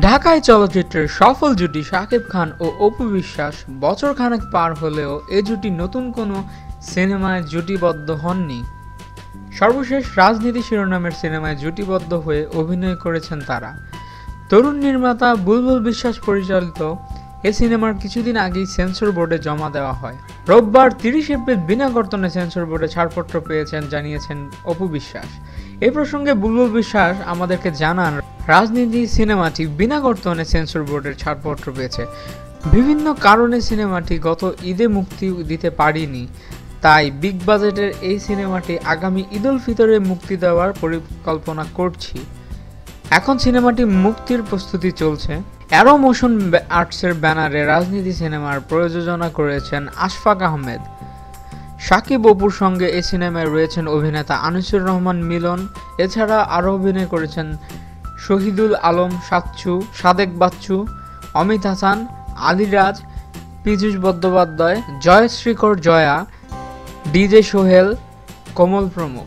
ঢাকায় চলচ্চিত্রের সফল জুটি শাকিব খান ও অপু বিশ্বাস বছর খানেক পার হলেও এ জুটি নতুন কোনো সিনেমায় জুটিবদ্ধ হননি। সর্বশেষ রাজনীতি শিরোনামের সিনেমায় জুটিবদ্ধ হয়ে অভিনয় করেছেন তারা। তরুণ নির্মাতা বুলবুল বিশ্বাস পরিচালিত এ সিনেমার কিছুদিন আগেই সেন্সর বোর্ডে জমা দেওয়া হয়। রোববার তিরিশ এপ্রিল বিনা কর্তনে সেন্সর বোর্ডে ছাড়পত্র পেয়েছেন, জানিয়েছেন অপু বিশ্বাস। এ প্রসঙ্গে বুলবুল বিশ্বাস আমাদেরকে জানান, রাজনীতি সিনেমাটি বিনা কর্তনে সেন্সর বোর্ডের ছাড়পত্র পেয়েছে। বিভিন্ন কারণে সিনেমাটি গত ঈদে মুক্তি দিতে পারিনি। তাই বিগ বাজেটের এই সিনেমাটি আগামী ঈদুল ফিতরে মুক্তি দেওয়ার পরিকল্পনা করছি। এখন সিনেমাটি মুক্তির প্রস্তুতি চলছে। অ্যারো মোশন আর্টসের ব্যানারে রাজনীতি সিনেমার প্রযোজনা করেছেন আশফাক আহমেদ। সাকিব অপুর সঙ্গে এই সিনেমায় রয়েছেন অভিনেতা আনিসুর রহমান মিলন। এছাড়া আরও অভিনয় করেছেন শহীদুল আলম সাচ্ছু, সাদেক বাচ্চু অমিত হাসান আলিরাজ পীযূষ বন্দ্যোপাধ্যায় জয় শ্রীকর জয়া, ডিজে সোহেল, কোমল প্রমুখ।